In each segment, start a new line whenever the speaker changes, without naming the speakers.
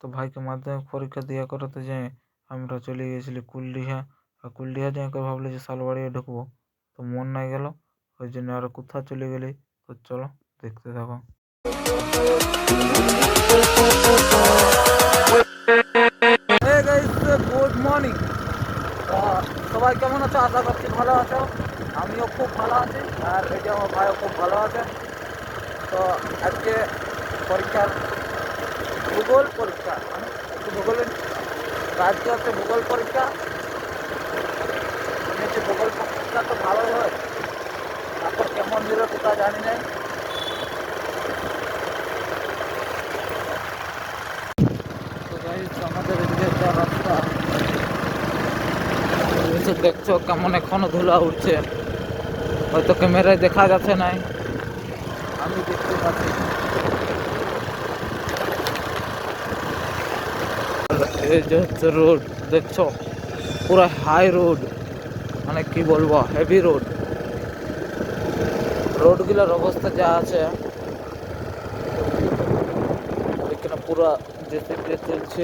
তো ভাইকে মাধ্যমিক পরীক্ষা দেওয়া করাতে যেয়ে আমরা চলে গেছিলি কুলডিহা আর কুলডিহা যেয়ে করে ভাবলি যে শালবাড়িয়ে ঢুকবো তো মন নাই গেল ওই জন্য আর কোথা চলে গেলি তো চলো দেখতে থাকো গুড মর্নিং সবাই কেমন আছো আশা করছি ভালো আছো আমিও খুব ভালো আছি আর এই যে আমার ভাইও খুব ভালো আছে তো আজকে পরীক্ষার ভূগোল পরীক্ষা। ভূগোলের রাজ্য হচ্ছে ভূগোল পরীক্ষা। শুনেছি ভূগোল পরীক্ষা তো ভালো হয়। তারপর কেমন দিল কোথাও জানি নাই আমাদের একটা রাস্তা। দেখছ কেমন এখনও ধুলা উঠছে। হয়তো ক্যামেরায় দেখা যাচ্ছে নাই। আমি দেখতে পাচ্ছি এই যে হচ্ছে রোড, দেখছ? পুরো হাই রোড মানে কি বলব হেভি রোড রোডগুলোর অবস্থা যা আছে, এখানে পুরো যেতে যেতে চলছে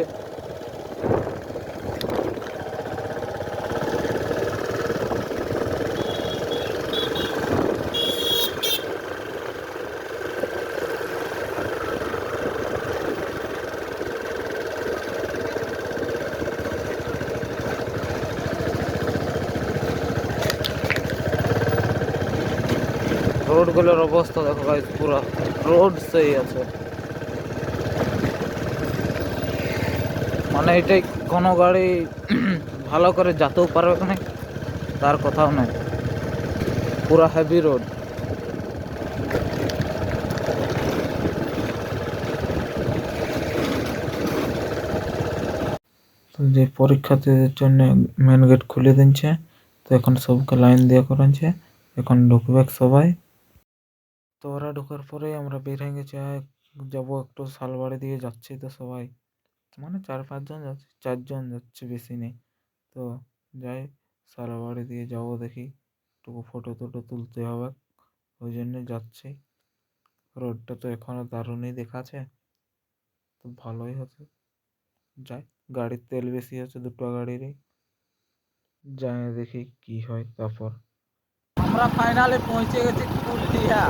রোডগুলোর অবস্থা দেখো ভাই পুরো রোড সেই আছে। মানে এটাই কোনো গাড়ি ভালো করে যেতেও পারবে না, তার কথাও নাই। পুরো হেভি রোড যে পরীক্ষার্থীদের জন্য মেন গেট খুলে দিচ্ছে তো এখন সবকে লাইন দিয়ে করাচ্ছে, এখন ঢুকবে সবাই। তো ওরা ঢোকার পরেই আমরা বের হয়ে গেছি আর যাব একটু শালবাড়ি দিয়ে যাচ্ছি তো সবাই। মানে চার পাঁচজন যাচ্ছে, চারজন যাচ্ছে বেশি নেই। তো যাই, শালবাড়ি দিয়ে যাব দেখি একটু ফটো টটো তুলতে হবে। ওই জন্য যাচ্ছি। রোডটা তো এখনও দারুণই দেখাচ্ছে। তো ভালোই হচ্ছে। যাই, গাড়ির তেল বেশি আছে, দুটো গাড়িরই। যাই দেখি কি হয় তারপর। আমরা ফাইনালে পৌঁছে গেছি কুলডিহা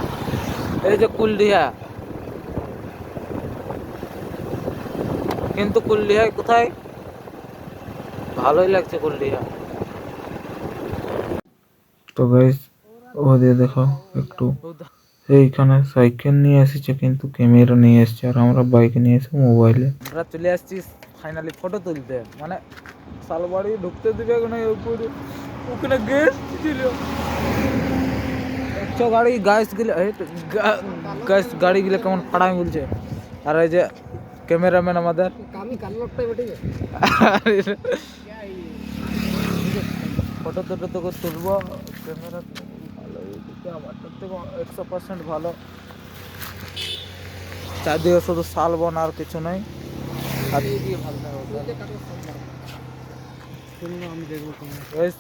এই যে কুলডিহা কিন্তু কুলডিহায় কোথায়? ভালোই লাগছে কুলডিহা তো গাইস ও দিয়ে দেখো একটু এইখানে সাইকেল নিয়ে এসেছে কিন্তু ক্যামেরা নিয়ে এসেছে আর আমরা বাইক নিয়ে এসে মোবাইলে আমরা চলে আসছি ফাইনালি ফটো তুলতে। মানে শালবাড়ি ঢুকতে দিবে ওখানে গ্যাস ছিল। একশো গাড়ি গ্যাস গেলে গ্যাস গাড়ি গেলে কেমন ফাড়াই বলছে? আর এই যে ক্যামেরাম্যান আমাদের। ফটো টটো তোকে তুলবো ক্যামেরা ভালো এদিকে আমারটার থেকে একশো পার্সেন্ট ভালো। চারদিকে শুধু শালবন আর কিছু নাই। আর বেশ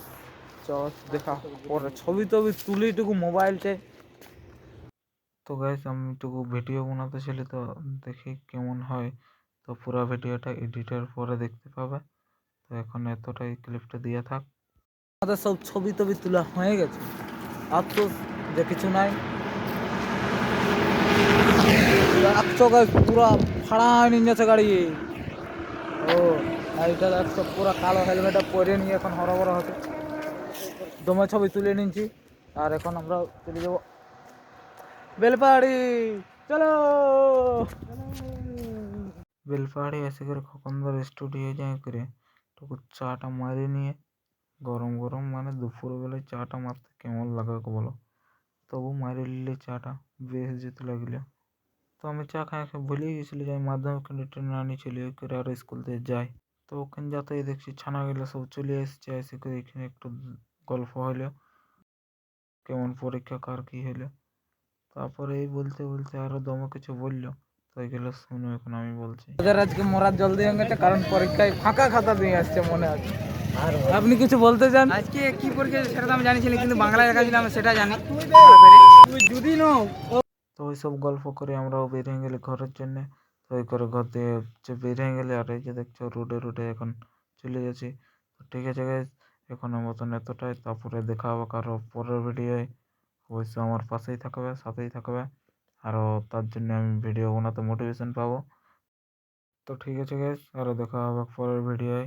চল দেখা, পরে ছবি টবি তুলি টুকু মোবাইলটে তো। গাইস আমি টুকু ভিডিও বানাতে ছিলি তো দেখি কেমন হয়। তো পুরো ভিডিওটা এডিটের পরে দেখতে পাবে। তো এখন এতটাই ক্লিপটা দিয়ে থাক। আমাদের সব ছবি টবি তোলা হয়ে গেছে। আর তো যে কিছু নাই। একশো গাছ পুরা ফাড়া নিয়ে যাচ্ছে গাড়ি। ও এটা একশো পুরো কালো হেলমেটটা পরে নিয়ে এখন হরবর হচ্ছে দমে ছবি তুলে নিচ্ছি আর এখন আমরা চলে যাব। বেলপাহাড়ি, চলো! বেলপাহাড়ি এসে করে খোকনদার স্টুডিও যাই করে টুকু চাটা মারি নিয়ে, গরম গরম মানে দুপুরবেলায় চাটা মারতে কেমন লাগে বলো? তবু মারি নিলে চাটা বেশ যেতে লাগলে। তো আমি চা খাই খাই ভুলেই গেছিলি যে আমি মাধ্যমিক ট্রেনে আনি চলে ওই করে আর স্কুল থেকে যাই। তো ওখানে যাতেই দেখছি ছানাগুলো সব চলে এসছে এসে করে এখানে একটু গল্প হলো কেমন পরীক্ষা কার কী হলো তারপরে এই বলতে বলতে আরও দমে কিছু বলল। তো এগুলো শুনো এখন আমি বলছি। ওদের আজকে মরার জলদি হয়ে গেছে কারণ পরীক্ষায় ফাঁকা খাতা দিয়ে আসছে মনে আছে। আর আপনি কিছু বলতে চান?
আজকে কি পরীক্ষা সেটা তো আমি জানি না কিন্তু বাংলা লেখা ছিল আমি সেটা জানি। তুই যদি নো
তো ওই সব গল্প করে আমরাও বেরিয়ে গেলে ঘরের জন্য।
তো এই করে ঘর দিয়ে হচ্ছে বেরিয়ে গেলে আর এই যে দেখছ রোডে রোডে এখন চলে যাচ্ছি। তো ঠিক আছে এখনের মতন এতটাই, তারপরে দেখা হবে কারও পরের ভিডিওয় অবশ্যই আমার পাশেই থাকবে, সাথেই থাকবে। আরও তার জন্য আমি ভিডিও বানাতে মোটিভেশন পাবো। তো ঠিক আছে গেস আরও দেখা হবে পরের ভিডিওয়